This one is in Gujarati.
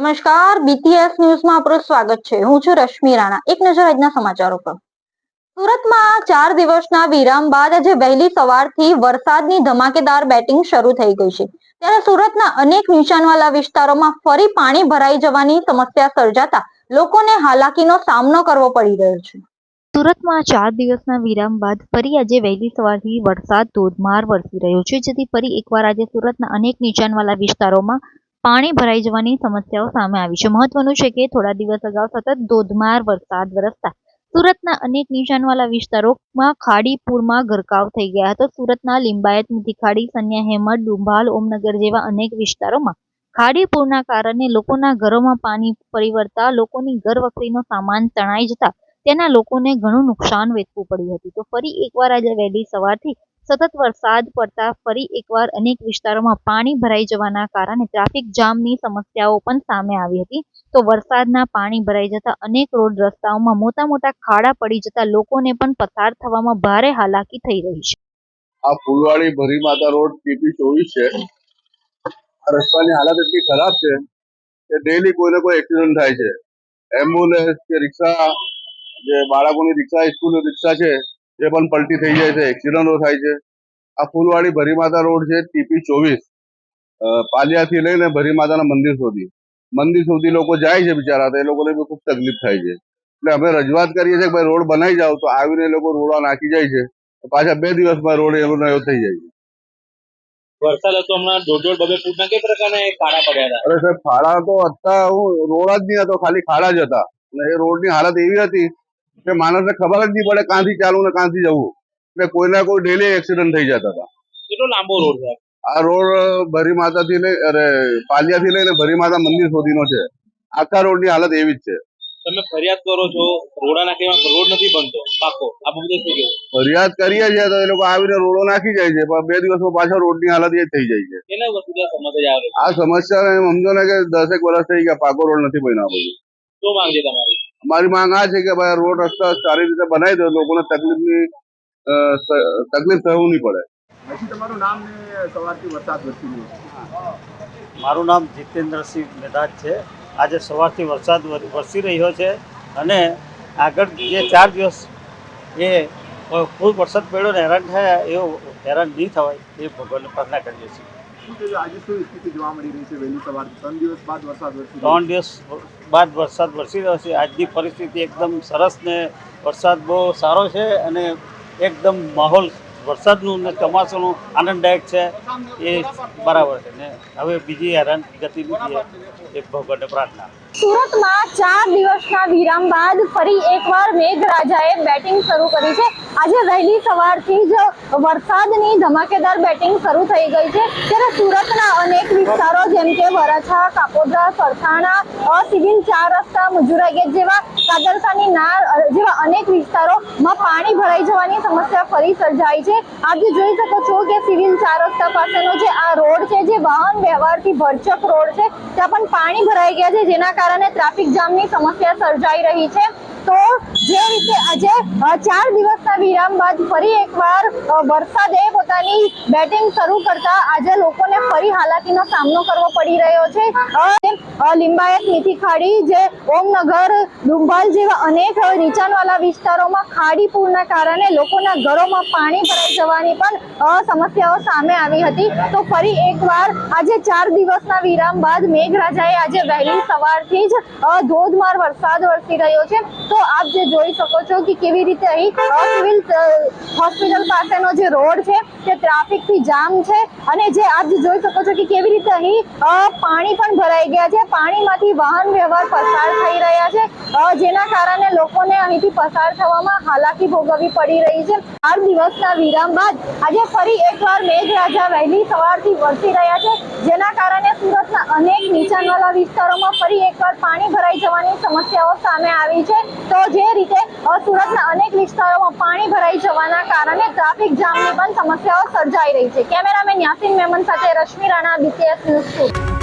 નમસ્કાર બીટીએસ ન્યૂઝમાં આપનું સ્વાગત છે. હું છું રશ્મિ રાણા. એક નજર આજના સમાચારો પર. સુરતમાં ચાર દિવસના વિરામ બાદ આજે વહેલી સવારથી વરસાદની ધમાકેદાર બેટિંગ શરૂ થઈ ગઈ છે. ત્યારે સુરતના અનેક નીચાણવાળા વિસ્તારોમાં ફરી પાણી ભરાઈ જવાની સમસ્યા સર્જાતા લોકોને હાલાકીનો સામનો કરવો પડી રહ્યો છે. સુરતમાં ચાર દિવસના વિરામ બાદ ફરી આજે વહેલી સવારથી વરસાદ ધોધમાર વરસી રહ્યો છે. જેથી ફરી એકવાર આજે સુરતના અનેક નીચાણવાળા વિસ્તારોમાં પાણી ભરાઈ જવાની સમસ્યાઓ સામે આવી છે. મહત્વનું છે કે થોડા દિવસ અગાઉ સતત ધોધમાર વરસાદ વરસતા સુરતના અનેક નીચાણવાળા વિસ્તારોમાં ખાડી પૂરમાં ગરકાવ થઈ ગયા હતા. સુરતના લિંબાયત મીઠી સન્યા હેમર ડુંભાલ, ઓમનગર જેવા અનેક વિસ્તારોમાં ખાડી પૂરના કારણે લોકોના ઘરોમાં પાણી ફરી વળતા લોકોની ઘર વખરીનો સામાન તણાઈ જતા તેના લોકોને ઘણું નુકસાન વેઠવું પડ્યું હતું. તો ફરી એકવાર આજે વહેલી સવારથી સતત વરસાદ પડતા ફરી એકવાર અનેક વિસ્તારોમાં પાણી ભરાઈ જવાના કારણે ટ્રાફિક જામની સમસ્યાઓ પણ સામે આવી હતી. તો વરસાદના પાણી ભરાઈ જતા અનેક રોડ રસ્તાઓમાં મોટા મોટા ખાડા પડી જતા લોકોને પણ પસાર થવામાં ભારે હાલાકી થઈ રહી છે. આ ફૂલવાડી ભરી માતા રોડ પીપી ચોવીસ છે. રસ્તાની હાલત એટલી ખરાબ છે કે ડેલી કોઈને કોઈ એક્સિડન્ટ થાય છે. એમ્બ્યુલન્સ કે રિક્ષા, જે બાળકોની રિક્ષા સ્કૂલ રિક્ષા છે એ પણ પલટી થઈ જાય છે એક્સિડન્ટો થાય છે. આ ફૂલવાડી ભરીમાતા રોડ છે ટીપી ચોવીસ. પાલિયાથી લઈને ભરી માતાના મંદિર સુધી. મંદિર સુધી લોકો જાય છે બિચારા તો એ લોકોને બી ખૂબ તકલીફ થાય છે. એટલે અમે રજૂઆત કરીએ છીએ કે ભાઈ રોડ બનાવી જાવ તો આવીને એ લોકો રોડા નાખી જાય છે. પાછા બે દિવસમાં રોડ એવો એવો થઈ જાય છે. વરસાદ હતો હમણાં દોઢ દોઢ બબે ફૂટના કઈ પ્રકારના ખાડા પડ્યા હતા? અરે સાહેબ ખાડા તો હતા હું રોડ જ નહીં હતો ખાલી ખાડા જ હતા. અને એ રોડની હાલત એવી હતી કે માણસને ખબર જ નહીં પડે ક્યાંથી ચાલુ ને ક્યાંથી જવું. એટલે કોઈના કોઈ ડેલી એક્સિડન્ટ થઈ જતા હતા. કેટલો લાંબો રોડ છે? આ રોડ ભરી માતાથી લઈ અરે પાલિયાથી લઈને ભરી માતા મંદિર સુધીનો છે. આખા રોડની હાલત એવી જ છે. તમે ફરિયાદ કરો છો રોડા નાખીમાં રોડ નથી બનતો. પાકો આ બધું શું કેવું ફરિયાદ કરીએ છીએ તો એ લોકો આવીને રોડો નાખી જાય છે પણ બે દિવસમાં પાછા રોડની હાલત એ થઈ જાય છે. એને સમસ્યા આવે આ સમસ્યા સમજો ને કે દસેક વર્ષ થઈ ગયા પાકો રોડ નથી બન્યો આ બધું. શું માંગે તમારી? અમારી માંગ આ છે કે ભાઈ રોડ રસ્તા સારી રીતે બનાવી દો લોકોને તકલીફની તકલીફ થવું નહીં પડે. તમારું નામ ને સવારથી વરસાદ વરસી રહ્યો મારું નામ જીતેન્દ્રસિંહ મેદાજ છે. આજે સવારથી વરસાદ વરસી રહ્યો છે અને આગળ જે ચાર દિવસ એ ખૂબ વરસાદ પડ્યો ને હેરાન થયા એવો હેરાન નહીં થવાય એ ભગવાનને પ્રાર્થના કરીએ છીએ. શું થયું આજે શું સ્થિતિ જોવા મળી રહી છે? ત્રણ દિવસ બાદ વરસાદ વરસી રહ્યો ત્રણ દિવસ બાદ વરસાદ વરસી રહ્યો છે. આજની પરિસ્થિતિ એકદમ સરસ ને વરસાદ બહુ સારો છે અને એકદમ માહોલ વરસાદનું ને ચોમાસાનું આનંદદાયક છે. એ બરાબર છે. ને હવે બીજી હેરાન ગતિ નથી એ ભગવાનને પ્રાર્થના. સુરતમાં ચાર દિવસના વિરામ બાદ ફરી એકવાર મેઘરાજાએ બેટિંગ શરૂ કરી છે. આજે વહેલી સવારથી જ વરસાદની ધમાકેદાર બેટિંગ શરૂ થઈ ગઈ છે. ત્યારે સુરતના અનેક વિસ્તારો જેમ કે વરાછા, કાપોદ્રા, સરથાણા સિવિલ ચાર રસ્તા મજુરા ગેટ જેવા કાદરસાની નાર જેવા અનેક વિસ્તારોમાં પાણી ભરાઈ જવાની સમસ્યા ફરી સર્જાઈ છે. આપ જોઈ શકો છો કે સિવિલ ચાર રસ્તા પાસેનો જે આ રોડ છે, જે વાહન વ્યવહારથી ભરચક રોડ છે, ત્યાં પણ પાણી ભરાઈ ગયા છે, જેના કારણે ટ્રાફિક જામની સમસ્યા સર્જાઈ રહી છે. તો જે રીતે આજે ચાર દિવસના વિરામ બાદ ફરી એકવાર વરસાદે પોતાની બેટિંગ શરૂ કરતા આજે લોકોને ફરી હાલાકીનો સામનો કરવો પડી રહ્યો છે. લિંબાયત મીઠી ખાડી જે ઓમનગર, ડુંભાલ જેવા અનેક નીચાણવાળા વિસ્તારોમાં ખાડી પૂરના કારણે લોકોના ઘરોમાં પાણી ભરાઈ જવાની પણ સમસ્યાઓ સામે આવી હતી. તો ફરી એકવાર આજે ચાર દિવસના વિરામ બાદ મેઘરાજાએ આજે વહેલી સવારથી જ ધોધમાર વરસાદ વરસી રહ્યો છે. તો આપ જે જોઈ શકો છો કે કેવી રીતે અહીં સિવિલ હોસ્પિટલ પાસેનો જે રોડ છે તે ટ્રાફિકથી જામ છે, અને જે આપ જે જોઈ શકો છો કે કેવી રીતે અહીં પાણી પણ ભરાઈ ગયા છે. પાણીમાંથી વાહન વ્યવહાર પસાર થઈ રહ્યા છે. જેના કારણે લોકોને અહીંથી પસાર થવામાં હાલાકી ભોગવવી પડી રહી છે. ચાર દિવસના વિરામ બાદ આજે ફરી એકવાર મેઘરાજા વહેલી સવારથી વરસી રહ્યા છે, જેના કારણે સુરતના અનેક નીચાણવાળા વિસ્તારોમાં ફરી એકવાર પાણી ભરાઈ જવાની સમસ્યાઓ સામે આવી છે. તો જે રીતે સુરતના અનેક વિસ્તારોમાં પાણી ભરાઈ જવાના કારણે ટ્રાફિક જામની પણ સમસ્યાઓ સર્જાઈ રહી છે. કેમેરામેન યાસીન મેમન સાથે રશ્મિ રાણા બીટીએસ ન્યૂઝ